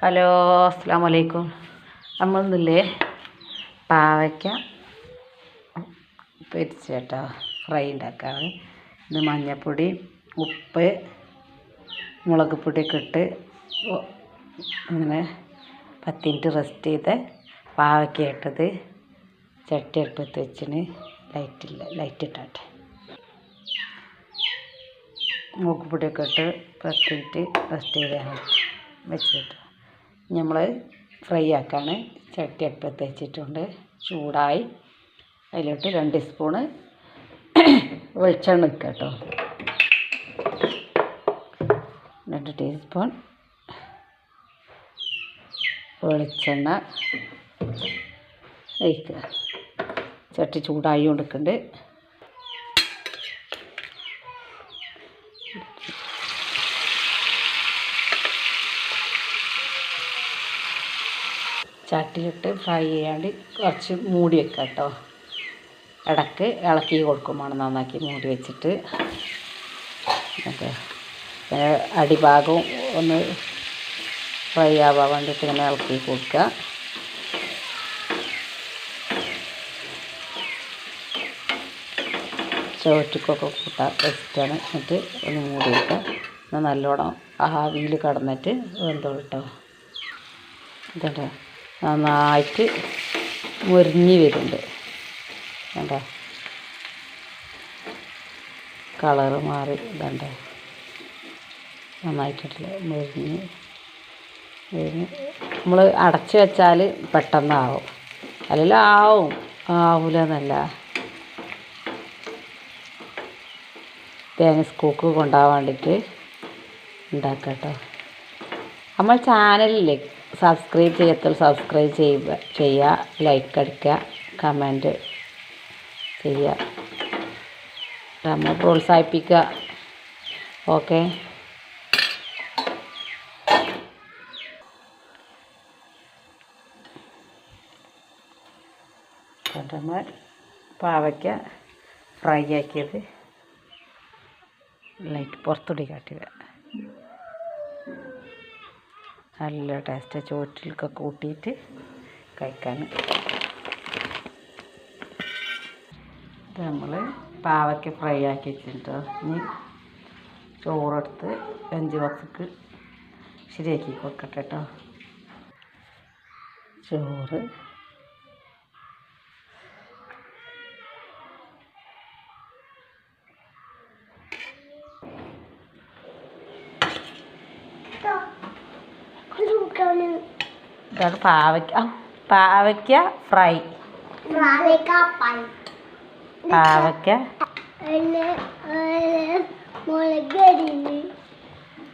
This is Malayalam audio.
ഹലോ അസ്സാം വലൈക്കും നമ്മളിന്നില്ലേ? പാവയ്ക്ക പൊരിച്ച് കേട്ടോ ഫ്രൈ ഉണ്ടാക്കാറ്. ഇത് മഞ്ഞൾപ്പൊടി ഉപ്പ് മുളക് പൊടിയൊക്കെ ഇട്ട് ഇങ്ങനെ പത്ത് മിനിറ്റ് റെസ്റ്റ് ചെയ്ത് പാവയ്ക്ക ഇട്ടത് ചട്ടി അടുപ്പത്ത് വെച്ചിന് ലൈറ്റില്ല ലൈറ്റ് ഇട്ടാട്ടെ മുളക് പൊടിയൊക്കെ ഇട്ട് പത്ത് മിനിറ്റ് റെസ്റ്റ് ചെയ്താണ് വെച്ചിട്ട് നമ്മൾ ഫ്രൈ ആക്കാണ് ചട്ടി അടുപ്പത്ത് വെച്ചിട്ടുണ്ട്. ചൂടായി. അതിലോട്ട് രണ്ട് സ്പൂണ് വെളിച്ചെണ്ണ വെക്കുക കേട്ടോ. രണ്ട് ടീസ്പൂൺ വെളിച്ചെണ്ണ ഒഴിക്കുക ചട്ടി ചൂടായി കൊടുക്കുന്നുണ്ട് ചട്ടിയിലിട്ട് ഫ്രൈ ചെയ്യാണ്ട് കുറച്ച് മൂടി വെക്കുക കേട്ടോ. ഇടയ്ക്ക് ഇളക്കി കൊടുക്കും വേണം നന്നാക്കി മൂടി വെച്ചിട്ട് അടിഭാഗവും ഒന്ന് ഫ്രൈ ആവാൻ വേണ്ടിയിട്ട് ഇങ്ങനെ ഇളക്കി കൊടുക്കുക. ചോറ്റക്കൊക്കെ കൂട്ടാൻ വെച്ചിട്ടാണ് എന്നിട്ട് ഒന്ന് മൂടി വെക്കുക. എന്നാൽ നല്ലോണം ആവിയിൽ കടന്നിട്ട് വെന്തോ കേട്ടോ. ഇതുണ്ട്? നന്നായിട്ട് മുരിഞ്ഞ് വരുന്നുണ്ട്. കണ്ടോ? കളറ് മാറി ഇതുണ്ട്. നന്നായിട്ടില്ല മുരിഞ്ഞ് നമ്മൾ അടച്ച് വെച്ചാൽ പെട്ടെന്നാവും. അല്ലെങ്കിൽ ആവും. ആവില്ല എന്നല്ല തേങ്ങ സ്കൂക്ക് കൊണ്ടുപോകാൻ വേണ്ടിയിട്ട് ഉണ്ടാക്കാം കേട്ടോ നമ്മൾ ചാനലില്ലേ? സബ്സ്ക്രൈബ് ചെയ്യാത്തവർ സബ്സ്ക്രൈബ് ചെയ്യുക ചെയ്യുക ലൈക്ക് അടിക്കുക കമന്റ് ചെയ്യുക. നമ്മൾ പ്രോത്സാഹിപ്പിക്കുക. ഓക്കെ പാവയ്ക്ക ഫ്രൈ ആക്കിയത്. ലൈറ്റ് പുറത്തുടി കാട്ടിയത്. നല്ല ടേസ്റ്റ് ചോറ്റിലൊക്കെ കൂട്ടിയിട്ട് കഴിക്കാൻ ഇത് നമ്മൾ പാവയ്ക്ക് ഫ്രൈ ആക്കി വെച്ചിട്ടോ ഇനി ചോറെടുത്ത് അഞ്ച് ബോക്സിക്ക് ശരിയാക്കി കൊടുക്കട്ടെ കേട്ടോ ചോറ് ഇതാണ് പാവയ്ക്ക. പാവയ്ക്ക ഫ്രൈ. പാവയ്ക്ക മുളകടി